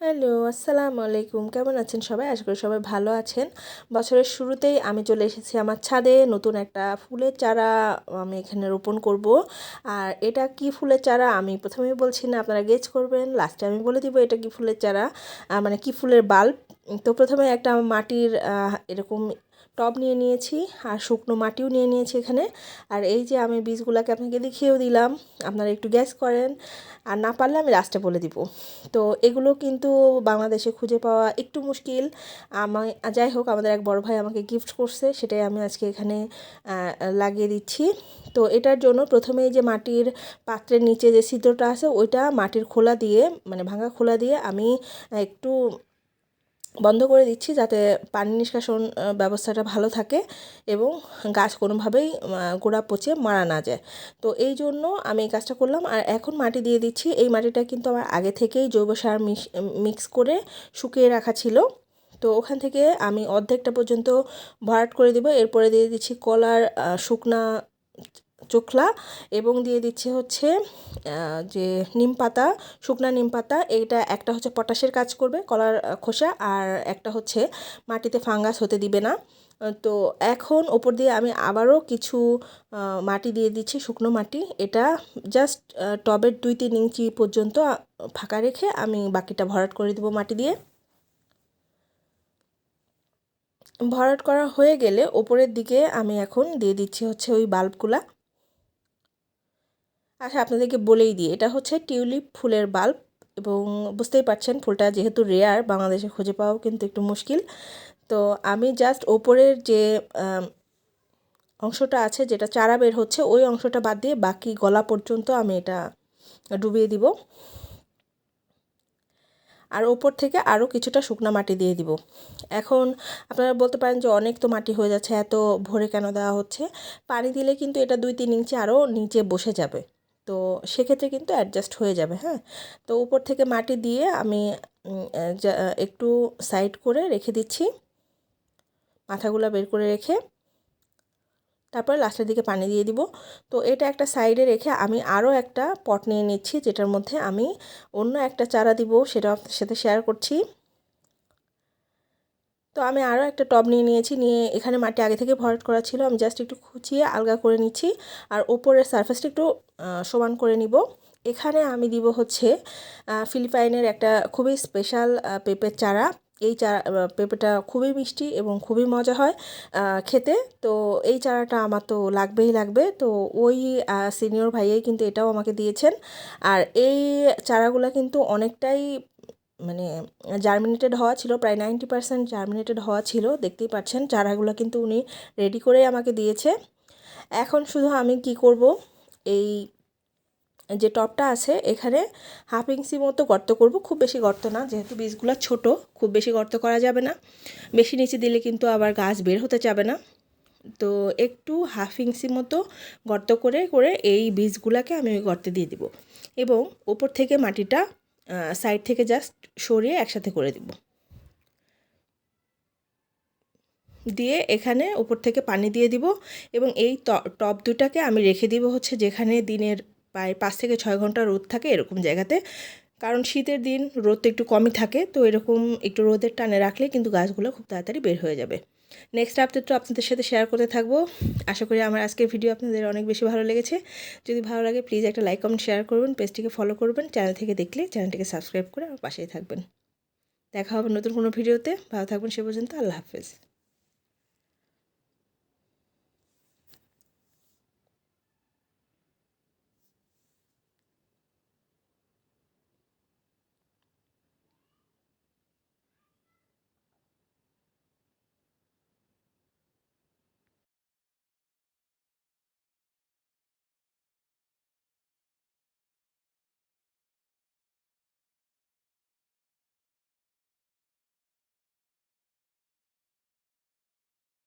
Hello, আসসালামু আলাইকুম। কেমন আছেন সবাই? আশা করি সবাই ভালো আছেন। বছরের শুরুতেই আমি চলে এসেছি আমার ছাদে। নতুন একটা ফুলের চারা আমি এখানে রোপণ করব। আর এটা কি ফুলের চারা? আমি প্রথমেই বলছি না, আপনারা গেজ করবেন। লাস্টে আমি বলে দিব এটা কি ফুলের চারা। মানে কি ফুলের বাল্ব। তো প্রথমে একটা মাটির এরকম টব নিয়ে নিয়েছি আর শুকনো মাটিও নিয়ে নিয়েছি এখানে। আর এই যে আমি বীজগুলোকে আপনাকে দেখিয়েও দিলাম, আপনারা একটু গ্যাস করেন। আর না পারলে আমি লাস্টে বলে দিব। তো এগুলো কিন্তু বাংলাদেশে খুঁজে পাওয়া একটু মুশকিল। আমায় যাই হোক, আমাদের এক বড় ভাই আমাকে গিফট করছে, সেটাই আমি আজকে এখানে লাগিয়ে দিচ্ছি। তো এটার জন্য প্রথমেই যে মাটির পাত্রের নিচে যে ছিদ্রটা আছে, ওইটা মাটির খোলা দিয়ে মানে ভাঙা খোলা দিয়ে আমি একটু বন্ধ করে দিচ্ছি যাতে পানি নিষ্কাশন ব্যবস্থাটা ভালো থাকে এবং গাছ কোনোভাবেই গোড়া পচে মারা না যায়। তো এই জন্য আমি এই কাজটা করলাম। আর এখন মাটি দিয়ে দিচ্ছি। এই মাটিটা কিন্তু আমার আগে থেকেই জৈব সার মিক্স করে শুকিয়ে রাখা ছিল। তো ওখান থেকে আমি অর্ধেকটা পর্যন্ত ভরাট করে দেবো। এরপরে দিয়ে দিচ্ছি কলার শুকনা চোখলা এবং দিয়ে দিচ্ছে হচ্ছে যে নিম পাতা, শুকনা নিম পাতা, এইটা একটা হচ্ছে পটাশের কাজ করবে কলার খোসা আর একটা হচ্ছে মাটিতে ফাঙ্গাস হতে দিবে না। তো এখন ওপর দিয়ে আমি আবারও কিছু মাটি দিয়ে দিচ্ছি, শুকনো মাটি। এটা জাস্ট টবের দুই তিন ইঞ্চি পর্যন্ত ফাঁকা রেখে আমি বাকিটা ভরাট করে দেবো মাটি দিয়ে। ভরাট করা হয়ে গেলে ওপরের দিকে আমি এখন দিয়ে দিচ্ছি হচ্ছে ওই বাল্বগুলা। আচ্ছা আপনাদেরকে বলেই দিই, এটা হচ্ছে টিউলিপ ফুলের বাল্ব এবং বুঝতেই পারছেন ফুলটা যেহেতু রেয়ার বাংলাদেশে খুঁজে পাওয়াও কিন্তু একটু মুশকিল। তো আমি জাস্ট ওপরের যে অংশটা আছে, যেটা চারা বের হচ্ছে, ওই অংশটা বাদ দিয়ে বাকি গলা পর্যন্ত আমি এটা ডুবিয়ে দিব। আর ওপর থেকে আরও কিছুটা শুকনা মাটি দিয়ে দিব। এখন আপনারা বলতে পারেন যে অনেক তো মাটি হয়ে যাচ্ছে, এত ভরে কেন দেওয়া হচ্ছে? পানি দিলে কিন্তু এটা দুই তিন ইঞ্চি আরও নিচে বসে যাবে। তো সেক্ষেত্রে কিন্তু অ্যাডজাস্ট হয়ে যাবে হ্যাঁ? তো উপর থেকে মাটি দিয়ে আমি একটু সাইড করে রেখে দিচ্ছি। মাথাগুলো বের করে রেখে তারপরে লাস্টের দিকে পানি দিয়ে দিব। তো এটা একটা সাইডে রেখে আমি আরও একটা পট নিয়ে নিচ্ছি, যেটার মধ্যে আমি অন্য একটা চারা দিব সেটা সাথে শেয়ার করছি। তো আমি আরও একটা টব নিয়ে নিয়েছি, নিয়ে এখানে মাটি আগে থেকে ভরাট করা ছিল। আমি জাস্ট একটু খুঁচিয়ে আলগা করে নিচ্ছি আর ওপরের সারফেসটা একটু সমান করে নিব। এখানে আমি দিব হচ্ছে ফিলিপাইনের একটা খুবই স্পেশাল পেঁপের চারা। এই চারা পেঁপেটা খুবই মিষ্টি এবং খুবই মজা হয় খেতে। তো এই চারাটা আমার তো লাগবেই লাগবে। তো ওই সিনিয়র ভাইয়াই কিন্তু এটাও আমাকে দিয়েছেন। আর এই চারাগুলো কিন্তু অনেকটাই মানে জার্মিনেটেড হওয়া ছিল, প্রায় নাইনটি পারসেন্ট জার্মিনেটেড হওয়া ছিল, দেখতেই পাচ্ছেন। চারাগুলো কিন্তু উনি রেডি করেই আমাকে দিয়েছে। এখন শুধু আমি কি করব? এই যে টপটা আছে, এখানে হাফ ইঞ্চি মতো গর্ত করব। খুব বেশি গর্ত না, যেহেতু বীজগুলো ছোট, খুব বেশি গর্ত করা যাবে না। বেশি নিচে দিলে কিন্তু আবার গাছ বের হতে যাবে না। তো একটু হাফ ইঞ্চি মতো গর্ত করে করে এই বীজগুলোকে আমি ওই গর্তে দিয়ে দিব। এবং ওপর থেকে মাটিটা সাইড থেকে জাস্ট সরিয়ে একসাথে করে দিব। দিয়ে এখানে উপর থেকে পানি দিয়ে দিব এবং এই টপ দুটাকে আমি রেখে দিব হচ্ছে যেখানে দিনের প্রায় পাঁচ থেকে ছয় ঘণ্টা রোদ থাকে এরকম জায়গাতে। কারণ শীতের দিন রোদ তো একটু কমই থাকে, তো এরকম একটু রোদের টানে রাখলে কিন্তু গাছগুলো খুব তাড়াতাড়ি বের হয়ে যাবে। নেক্সট আপডেট তো আপনাদের সাথে শেয়ার করতে থাকব। আশা করি আমার আজকের ভিডিও আপনাদের অনেক বেশি ভালো লেগেছে। যদি ভালো লাগে প্লিজ একটা লাইক কমেন্ট শেয়ার করবেন পেজটিকে ফলো করবেন চ্যানেল থেকে দেখলে চ্যানেলটিকে সাবস্ক্রাইব করে আমার পাশেই থাকবেন। দেখা হবে নতুন কোনো ভিডিওতে ভালো থাকবেন, সে পর্যন্ত আল্লাহ হাফেজ।